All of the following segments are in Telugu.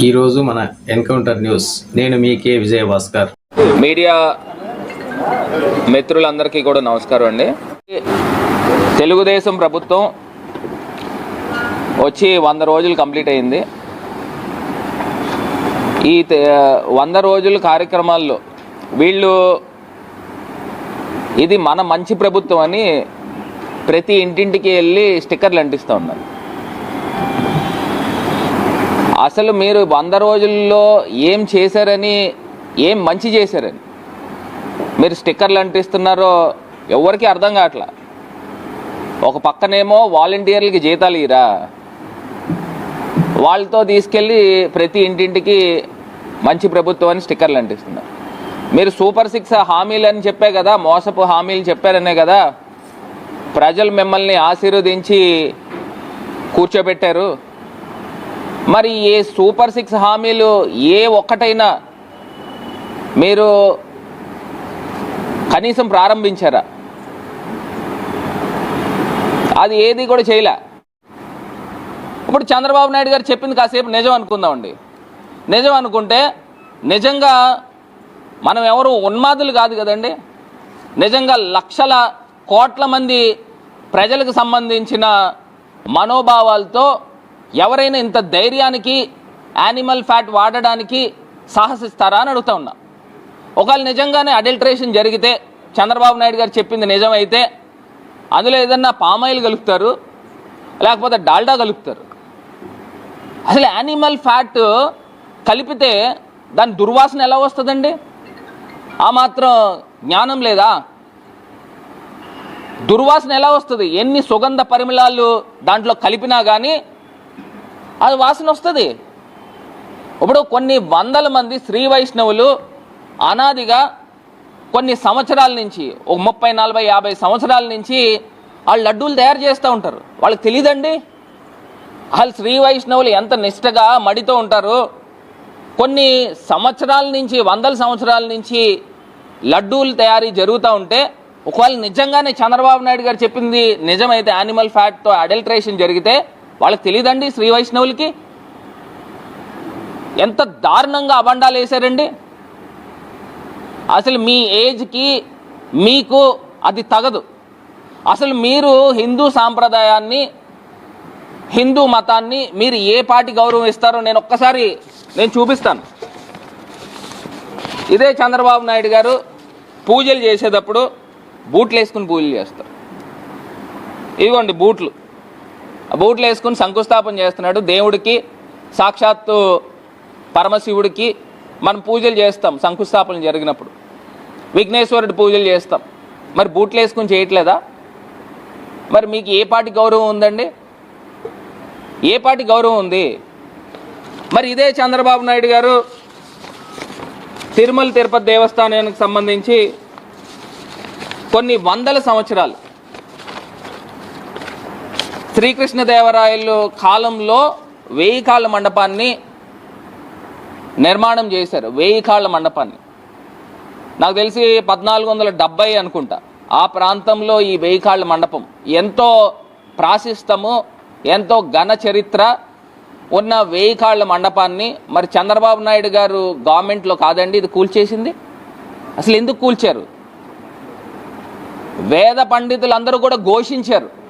ఈరోజు మన ఎన్కౌంటర్ న్యూస్. నేను మీ కే విజయ భాస్కర్ మీడియా మిత్రులందరికీ కూడా నమస్కారం అండి. తెలుగుదేశం ప్రభుత్వం వచ్చి వంద రోజులు కంప్లీట్ అయింది. ఈ వంద రోజుల కార్యక్రమాల్లో వీళ్ళు ఇది మన మంచి ప్రభుత్వం అని ప్రతి ఇంటింటికి వెళ్ళి స్టిక్కర్లు అంటిస్తూ ఉన్నారు. అసలు మీరు వంద రోజుల్లో ఏం చేశారని ఏం మంచి చేశారని? మీరు స్టిక్కర్లు అంటిస్తున్నారో ఎవరికి అర్థం కావట్లా. ఒక పక్కనేమో వాలంటీర్లకి జీతాలు ఇరా వాళ్ళతో తీసుకెళ్ళి ప్రతి ఇంటింటికి మంచి ప్రభుత్వం అని స్టిక్కర్లు అంటిస్తున్నారు. మీరు సూపర్ సిక్స్ హామీలు అని చెప్పే కదా మోసపు హామీలు చెప్పారనే కదా ప్రజలు మిమ్మల్ని ఆశీర్వదించి కూర్చోబెట్టారు. మరి ఏ సూపర్ సిక్స్ హామీలు ఏ ఒక్కటైనా మీరు కనీసం ప్రారంభించారా? అది ఏది కూడా చేయలే. ఇప్పుడు చంద్రబాబు నాయుడు గారు చెప్పింది కాసేపు నిజం అనుకుందామండి. నిజం అనుకుంటే నిజంగా మనం ఎవరు ఉన్మాదులు కాదు కదండి. నిజంగా లక్షల కోట్ల మంది ప్రజలకు సంబంధించిన మనోభావాలతో ఎవరైనా ఇంత ధైర్యానికి యానిమల్ ఫ్యాట్ వాడడానికి సాహసిస్తారా అని అడుగుతా ఉన్నా. ఒకవేళ నిజంగానే అడల్ట్రేషన్ జరిగితే చంద్రబాబు నాయుడు గారు చెప్పింది నిజమైతే అందులో ఏదన్నా పామాయిల్ కలుపుతారు లేకపోతే డాల్డా కలుపుతారు అసలు యానిమల్ ఫ్యాట్ కలిపితే దాని దుర్వాసన ఎలా వస్తుందండి? ఆ మాత్రం జ్ఞానం లేదా? దుర్వాసన ఎలా వస్తుంది? ఎన్ని సుగంధ పరిమళాలు దాంట్లో కలిపినా కానీ అది వాసన వస్తుంది. ఇప్పుడు కొన్ని వందల మంది శ్రీ వైష్ణవులు అనాదిగా కొన్ని సంవత్సరాల నుంచి ఒక ముప్పై నలభై యాభై సంవత్సరాల నుంచి వాళ్ళు లడ్డూలు తయారు చేస్తూ ఉంటారు. వాళ్ళకి తెలియదండి వాళ్ళు శ్రీ వైష్ణవులు ఎంత నిష్టగా మడితో ఉంటారు. కొన్ని సంవత్సరాల నుంచి వందల సంవత్సరాల నుంచి లడ్డూలు తయారీ జరుగుతూ ఉంటే ఒకవేళ నిజంగానే చంద్రబాబు నాయుడు గారు చెప్పింది నిజమైతే యానిమల్ ఫ్యాట్తో అడల్ట్రేషన్ జరిగితే వాళ్ళకి తెలియదండి శ్రీ వైష్ణవులకి? ఎంత దారుణంగా అబండాలు వేశారండి? అసలు మీ ఏజ్కి మీకు అది తగదు. అసలు మీరు హిందూ సాంప్రదాయాన్ని హిందూ మతాన్ని మీరు ఏ పాటి గౌరవం ఇస్తారో నేను ఒక్కసారి నేను చూపిస్తాను. ఇదే చంద్రబాబు నాయుడు గారు పూజలు చేసేటప్పుడు బూట్లు వేసుకుని పూజలు చేస్తారు. ఇదిగోండి బూట్లు. బూట్లు వేసుకుని శంకుస్థాపన చేస్తున్నాడు. దేవుడికి సాక్షాత్తు పరమశివుడికి మనం పూజలు చేస్తాం శంకుస్థాపన జరిగినప్పుడు. విఘ్నేశ్వరుడు పూజలు చేస్తాం. మరి బూట్లు వేసుకుని చేయట్లేదా? మరి మీకు ఏ పాటి గౌరవం ఉందండి? ఏ పాటి గౌరవం ఉంది? మరి ఇదే చంద్రబాబు నాయుడు గారు తిరుమల తిరుపతి దేవస్థానానికి సంబంధించి కొన్ని వందల సంవత్సరాలు శ్రీకృష్ణదేవరాయలు కాలంలో వెయ్యి కాళ్ళ మండపాన్ని నిర్మాణం చేశారు వెయ్యి కాళ్ళ మండపాన్ని. నాకు తెలిసి పద్నాలుగు వందల డెబ్బై అనుకుంటా. ఆ ప్రాంతంలో ఈ వెయ్యి కాళ్ళ మండపం ఎంతో ప్రాశిస్తము ఎంతో ఘన చరిత్ర ఉన్న వెయ్యి కాళ్ళ మండపాన్ని మరి చంద్రబాబు నాయుడు గారు గవర్నమెంట్లో కాదండి ఇది కూల్చేసింది. అసలు ఎందుకు కూల్చారు? వేద పండితులందరూ కూడా ఘోషించారు.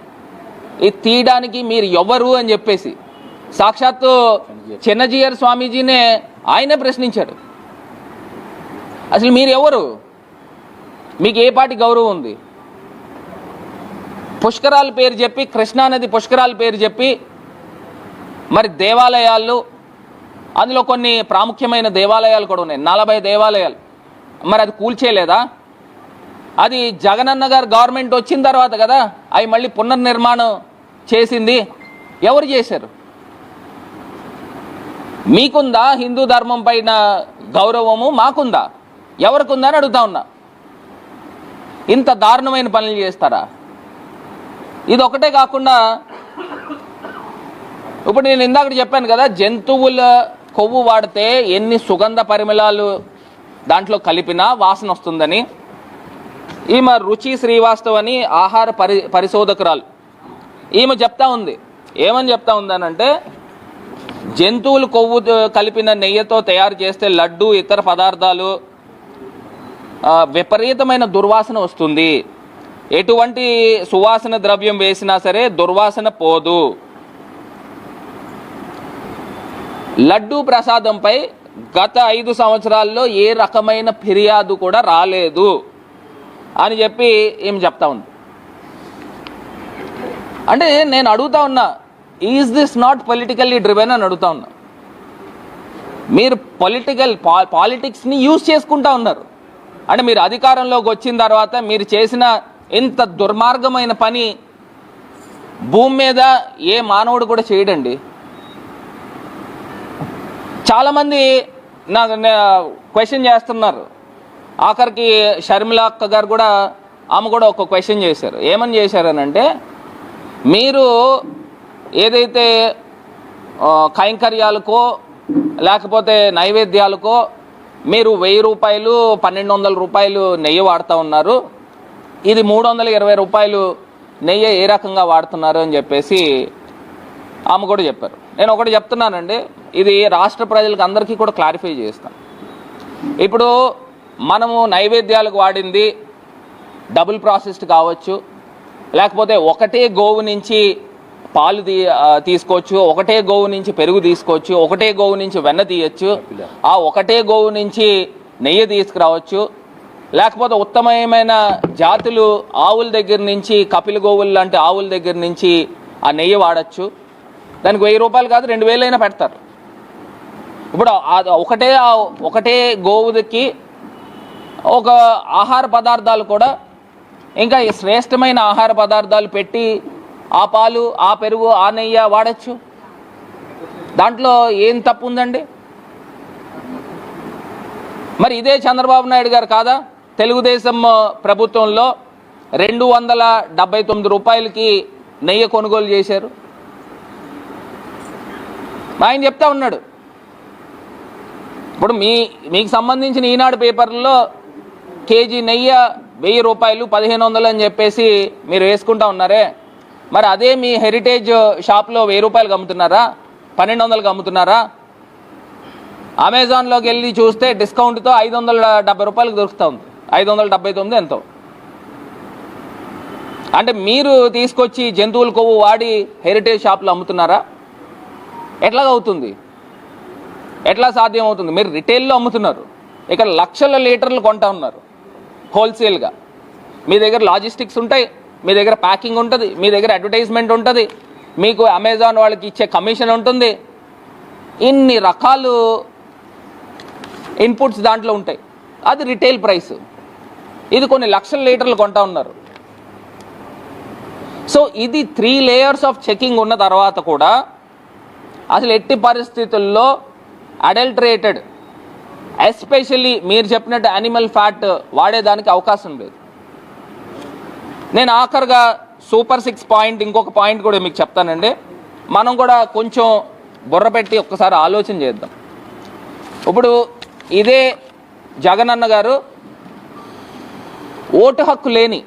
ఇది తీయడానికి మీరు ఎవరు అని చెప్పేసి సాక్షాత్తు చిన్నజీయర్ స్వామీజీనే ఆయనే ప్రశ్నించారు అసలు మీరు ఎవరు? మీకు ఏ పాటి గౌరవం ఉంది? పుష్కరాల పేరు చెప్పి కృష్ణానది పుష్కరాల పేరు చెప్పి మరి దేవాలయాలు అందులో కొన్ని ప్రాముఖ్యమైన దేవాలయాలు కూడా ఉన్నాయి. నలభై దేవాలయాలు. మరి అది కూల్చేయలేదా అది జగనన్న గారు గవర్నమెంట్ వచ్చిన తర్వాత కదా అవి మళ్ళీ పునర్నిర్మాణం చేసింది ఎవరు చేశారు? మీకుందా హిందూ ధర్మం పైన గౌరవము? మాకుందా? ఎవరికుందా అని అడుగుతా ఉన్నా. ఇంత దారుణమైన పనులు చేస్తారా? ఇది ఒకటే కాకుండా ఇప్పుడు నేను ఇందాక చెప్పాను కదా జంతువుల కొవ్వు వాడితే ఎన్ని సుగంధ పరిమళాలు దాంట్లో కలిపినా వాసన వస్తుందని. ఈమె రుచి శ్రీవాస్తవ్ అని ఆహార పరి పరిశోధకురాలు. ఈమె చెప్తా ఉంది. ఏమని చెప్తా ఉందనంటే జంతువులు కొవ్వు కలిపిన నెయ్యితో తయారు చేస్తే లడ్డు ఇతర పదార్థాలు విపరీతమైన దుర్వాసన వస్తుంది. ఎటువంటి సువాసన ద్రవ్యం వేసినా సరే దుర్వాసన పోదు. లడ్డు ప్రసాదంపై గత ఐదు సంవత్సరాల్లో ఏ రకమైన ఫిర్యాదు కూడా రాలేదు అని చెప్పి ఏం చెప్తా ఉంది. అంటే నేను అడుగుతా ఉన్నా is this not politically driven అని అడుగుతా ఉన్నా. మీరు పొలిటికల్ పాలిటిక్స్ని యూజ్ చేసుకుంటా ఉన్నారు. అంటే మీరు అధికారంలోకి వచ్చిన తర్వాత మీరు చేసిన ఇంత దుర్మార్గమైన పని భూమి మీద ఏ మానవుడు కూడా చేయడండి. చాలామంది నా క్వశ్చన్ చేస్తున్నారు. ఆఖరికి షర్మిల అక్క గారు కూడా ఆమె కూడా ఒక క్వశ్చన్ చేశారు. ఏమని చేశారనంటే మీరు ఏదైతే కైంకర్యాలకో లేకపోతే నైవేద్యాలకో మీరు వెయ్యి రూపాయలు పన్నెండు వందల రూపాయలు నెయ్యి వాడుతూ ఉన్నారు. ఇది మూడు వందల ఇరవై రూపాయలు నెయ్యి ఏ రకంగా వాడుతున్నారు అని చెప్పేసి ఆమె కూడా చెప్పారు. నేను ఒకటి చెప్తున్నానండి. ఇది రాష్ట్ర ప్రజలకు అందరికీ కూడా క్లారిఫై చేస్తాను ఇప్పుడు మనము నైవేద్యాలకు వాడింది డబుల్ ప్రాసెస్డ్ కావచ్చు లేకపోతే ఒకటే గోవు నుంచి పాలు తీ తీసుకోవచ్చు ఒకటే గోవు నుంచి పెరుగు తీసుకోవచ్చు ఒకటే గోవు నుంచి వెన్న తీయచ్చు ఆ ఒకటే గోవు నుంచి నెయ్యి తీసుకురావచ్చు. లేకపోతే ఉత్తమమైన జాతులు ఆవుల దగ్గర నుంచి కపిల గోవులు లాంటి ఆవుల దగ్గర నుంచి ఆ నెయ్యి వాడచ్చు. దానికి వెయ్యి రూపాయలు కాదు రెండు వేలైనా పెడతారు. ఇప్పుడు ఒకటే ఒకటే గోవుకి ఒక ఆహార పదార్థాలు కూడా ఇంకా ఈ శ్రేష్టమైన ఆహార పదార్థాలు పెట్టి ఆ పాలు ఆ పెరుగు ఆ నెయ్యి వాడచ్చు? దాంట్లో ఏం తప్పు ఉందండి మరి ఇదే చంద్రబాబు నాయుడు గారు కాదా? తెలుగుదేశం ప్రభుత్వంలో రెండు వందల డెబ్బై తొమ్మిది రూపాయలకి నెయ్యి కొనుగోలు చేశారు. ఆయన చెప్తా ఉన్నాడు. ఇప్పుడు మీ మీకు సంబంధించిన ఈనాడు పేపర్లో కేజీ నెయ్యి వెయ్యి రూపాయలు పదిహేను వందలు అని చెప్పేసి మీరు వేసుకుంటా ఉన్నారే. మరి అదే మీ హెరిటేజ్ షాప్లో వెయ్యి రూపాయలు అమ్ముతున్నారా పన్నెండు వందలకు అమ్ముతున్నారా అమెజాన్లోకి వెళ్ళి చూస్తే డిస్కౌంట్తో ఐదు వందల డెబ్బై రూపాయలకు దొరుకుతుంది ఐదు వందల డెబ్బై తొమ్మిది ఎంతో. అంటే మీరు తీసుకొచ్చి జంతువుల కొవ్వు వాడి హెరిటేజ్ షాప్లో అమ్ముతున్నారా? ఎట్లాగవుతుంది ఎట్లా సాధ్యం అవుతుంది? మీరు రిటైల్లో అమ్ముతున్నారు. ఇక్కడ లక్షల లీటర్లు కొంటా ఉన్నారు. హోల్సేల్గా మీ దగ్గర లాజిస్టిక్స్ ఉంటాయి మీ దగ్గర ప్యాకింగ్ ఉంటుంది మీ దగ్గర అడ్వర్టైజ్మెంట్ ఉంటుంది మీకు అమెజాన్ వాళ్ళకి ఇచ్చే కమిషన్ ఉంటుంది. ఇన్ని రకాలు ఇన్పుట్స్ దాంట్లో ఉంటాయి. అది రిటైల్ ప్రైస్ ఇది కొన్ని లక్షల లీటర్లు కొంటా ఉన్నారు. సో ఇది త్రీ లేయర్స్ ఆఫ్ చెకింగ్ ఉన్న తర్వాత కూడా అసలు ఎట్టి పరిస్థితుల్లో అడల్టరేటెడ్ ఎస్పెషల్లీ మీరు చెప్పినట్టు అనిమల్ ఫ్యాట్ వాడేదానికి అవకాశం లేదు. నేను ఆఖరిగా సూపర్ సిక్స్ పాయింట్ ఇంకొక పాయింట్ కూడా మీకు చెప్తానండి. మనం కూడా కొంచెం బుర్ర పెట్టి ఒక్కసారి ఆలోచన చేద్దాం. ఇప్పుడు ఇదే జగనన్న గారు ఓటు హక్కు లేని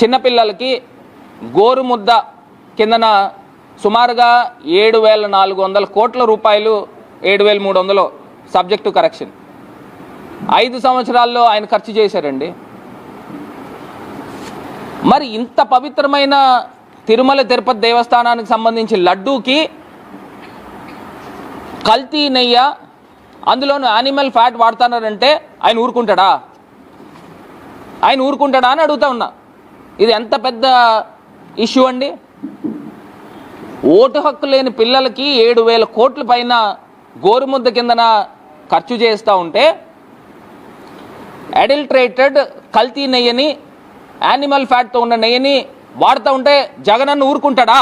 చిన్నపిల్లలకి గోరుముద్ద కిందన సుమారుగా ఏడు వేల నాలుగు వందల కోట్ల రూపాయలు ఏడు వేల మూడు వందలు సబ్జెక్టు కరెక్షన్. ఐదు సంవత్సరాల్లో ఆయన ఖర్చు చేశారండి. మరి ఇంత పవిత్రమైన తిరుమల తిరుపతి దేవస్థానానికి సంబంధించి లడ్డూకి కల్తీ నెయ్య అందులోనూ యానిమల్ ఫ్యాట్ వాడుతున్నారంటే ఆయన ఊరుకుంటాడా? ఆయన ఊరుకుంటాడా అని అడుగుతా ఉన్నా. ఇది ఎంత పెద్ద ఇష్యూ అండి? ఓటు హక్కు లేని పిల్లలకి ఏడు వేల కోట్ల పైన గోరుముద్ద కిందన ఖర్చు చేస్తూ ఉంటే అడల్ట్రేటెడ్ కల్తీ నెయ్యని యానిమల్ ఫ్యాట్తో ఉన్న నెయ్యని వాడుతూ ఉంటే జగనన్న ఊరుకుంటాడా?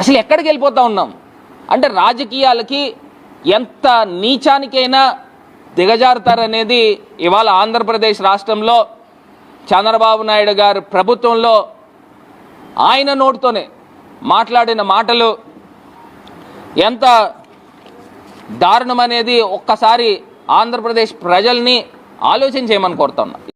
అసలు ఎక్కడికి వెళ్ళిపోతూ ఉన్నాం? అంటే రాజకీయాలకి ఎంత నీచానికైనా దిగజారుతారనేది ఇవాళ ఆంధ్రప్రదేశ్ రాష్ట్రంలో చంద్రబాబు నాయుడు గారు ప్రభుత్వంలో ఆయన నోటితోనే మాట్లాడిన మాటలు ఎంత దారుణం అనేది ఒక్కసారి ఆంధ్రప్రదేశ్ ప్రజల్ని ఆలోచన చేయమని కోరుతా ఉన్నా